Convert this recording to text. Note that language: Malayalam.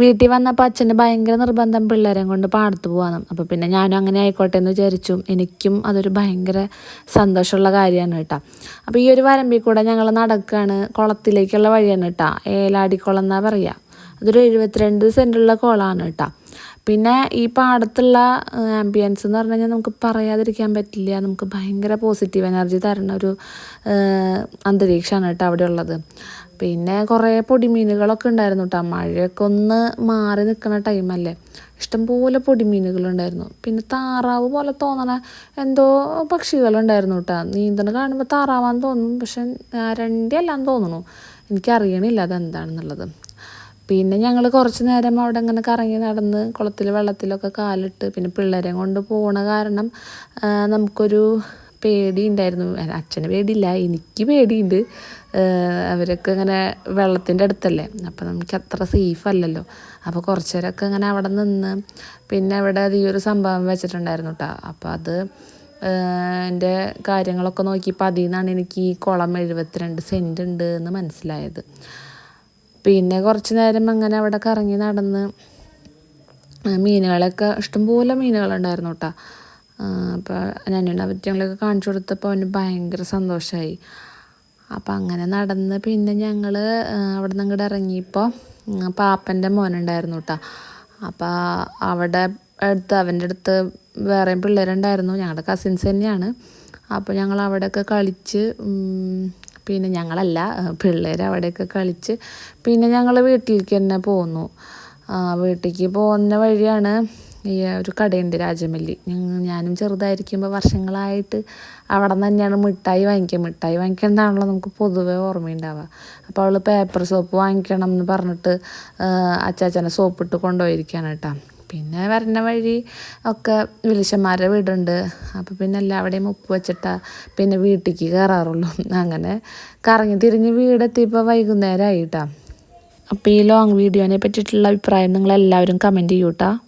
വീട്ടിൽ വന്നപ്പോൾ അച്ഛന് ഭയങ്കര നിർബന്ധം പിള്ളേരെ കൊണ്ട് പാടത്ത് പോകാനും അപ്പോൾ പിന്നെ ഞാനും അങ്ങനെ ആയിക്കോട്ടെ എന്ന് വിചാരിച്ചു. എനിക്കും അതൊരു ഭയങ്കര സന്തോഷമുള്ള കാര്യമാണ് കേട്ടോ. അപ്പോൾ ഈ ഒരു വരമ്പിൽ കൂടെ ഞങ്ങൾ നടക്കുകയാണ് കുളത്തിലേക്കുള്ള വഴിയാണ് കേട്ടോ. ഏലാടിക്കുളം എന്നാ പറയുക അതൊരു എഴുപത്തിരണ്ട് സെന്റുള്ള കുളമാണ് കേട്ടോ. പിന്നെ ഈ പാടത്തുള്ള ആംബിയൻസ് എന്ന് പറഞ്ഞു കഴിഞ്ഞാൽ നമുക്ക് പറയാതിരിക്കാൻ പറ്റില്ല. നമുക്ക് ഭയങ്കര പോസിറ്റീവ് എനർജി തരുന്ന ഒരു അന്തരീക്ഷമാണ് കേട്ടോ അവിടെ ഉള്ളത്. പിന്നെ കുറേ പൊടിമീനുകളൊക്കെ ഉണ്ടായിരുന്നു കേട്ടോ. മഴയൊക്കെ ഒന്ന് മാറി നിൽക്കുന്ന ടൈമല്ലേ ഇഷ്ടംപോലെ പൊടിമീനുകളുണ്ടായിരുന്നു. പിന്നെ താറാവ് പോലെ തോന്നണ എന്തോ പക്ഷികളുണ്ടായിരുന്നു കേട്ടോ. നീന്തണ കാണുമ്പോൾ താറാവാന്ന് തോന്നും. പക്ഷെ രണ്ടേ അല്ലാന്ന് തോന്നുന്നു. എനിക്കറിയണില്ല അതെന്താണെന്നുള്ളത്. പിന്നെ ഞങ്ങൾ കുറച്ച് നേരം അവിടെ ഇങ്ങനെ കറങ്ങി നടന്ന് കുളത്തിൽ വെള്ളത്തിലൊക്കെ കാലിട്ട് പിന്നെ പിള്ളേരെ കൊണ്ട് പോണ കാരണം നമുക്കൊരു പേടി ഉണ്ടായിരുന്നു അച്ഛന് പേടിയില്ല എനിക്ക് പേടിയുണ്ട്. അവരൊക്കെ ഇങ്ങനെ വെള്ളത്തിന്റെ അടുത്തല്ലേ. അപ്പോൾ നമുക്ക് അത്ര സേഫ് അല്ലല്ലോ. അപ്പോൾ കുറച്ച് നേരമൊക്കെ ഇങ്ങനെ അവിടെ നിന്ന് പിന്നെ അവിടെ ഈ ഒരു സംഭവം വെച്ചിട്ടുണ്ടായിരുന്നു കേട്ടോ അപ്പോൾ അത് എന്റെ കാര്യങ്ങളൊക്കെ നോക്കിയപ്പോൾ അതിൽ നിന്നാണ് എനിക്ക് ഈ കുളം എഴുപത്തിരണ്ട് സെന്റ് ഉണ്ട് എന്ന് മനസ്സിലായത്. പിന്നെ കുറച്ച് നേരം അങ്ങനെ അവിടെ കറങ്ങി നടന്ന് മീനുകളൊക്കെ ഇഷ്ടംപോലെ മീനുകളുണ്ടായിരുന്നു കേട്ടോ. അപ്പോൾ പറ്റി ഞങ്ങളൊക്കെ കാണിച്ചു കൊടുത്തപ്പോൾ അവന് ഭയങ്കര സന്തോഷമായി അപ്പം അങ്ങനെ നടന്ന് പിന്നെ ഞങ്ങൾ അവിടെ നിന്ന് ഇങ്ങോട്ട് ഇറങ്ങിയപ്പോൾ പാപ്പന്റെ മോനുണ്ടായിരുന്നു കേട്ടോ. അപ്പോൾ അവിടെ അടുത്ത് അവന്റെ അടുത്ത് വേറെയും പിള്ളേരുണ്ടായിരുന്നു. ഞങ്ങളുടെ കസിൻസ് തന്നെയാണ്. അപ്പോൾ ഞങ്ങൾ അവിടെയൊക്കെ കളിച്ച് പിന്നെ ഞങ്ങളല്ല പിള്ളേർ അവിടെയൊക്കെ കളിച്ച് പിന്നെ ഞങ്ങൾ വീട്ടിലേക്ക് തന്നെ പോന്നു. വീട്ടിലേക്ക് പോകുന്ന വഴിയാണ് ഈ ഒരു കടയുണ്ട് രാജമല്ലി. ഞാനും ചെറുതായിരിക്കുമ്പോൾ വർഷങ്ങളായിട്ട് അവിടെ നിന്ന് തന്നെയാണ് മിഠായി വാങ്ങിക്കുക. മിഠായി വാങ്ങിക്കണമെന്നാണല്ലോ നമുക്ക് പൊതുവെ ഓർമ്മയുണ്ടാവുക. അപ്പോൾ അവൾ പേപ്പർ സോപ്പ് വാങ്ങിക്കണം എന്ന് പറഞ്ഞിട്ട് അച്ചാച്ചനെ സോപ്പിട്ട് കൊണ്ടുപോയിരിക്കുകയാണ് കേട്ടോ. പിന്നെ വരണ വഴി ഒക്കെ വിളിച്ചന്മാരുടെ വീടുണ്ട്. അപ്പോൾ പിന്നെ എല്ലാവിടെയും ഉപ്പ് വെച്ചിട്ടാ പിന്നെ വീട്ടിലേക്ക് കയറാറുള്ളൂ അങ്ങനെ കറങ്ങി തിരിഞ്ഞ് വീടെത്തിയപ്പോൾ വൈകുന്നേരമായി അപ്പോൾ ഈ ലോങ് വീഡിയോനെ പറ്റിയിട്ടുള്ള അഭിപ്രായം നിങ്ങളെല്ലാവരും കമന്റ് ചെയ്യൂട്ടാ.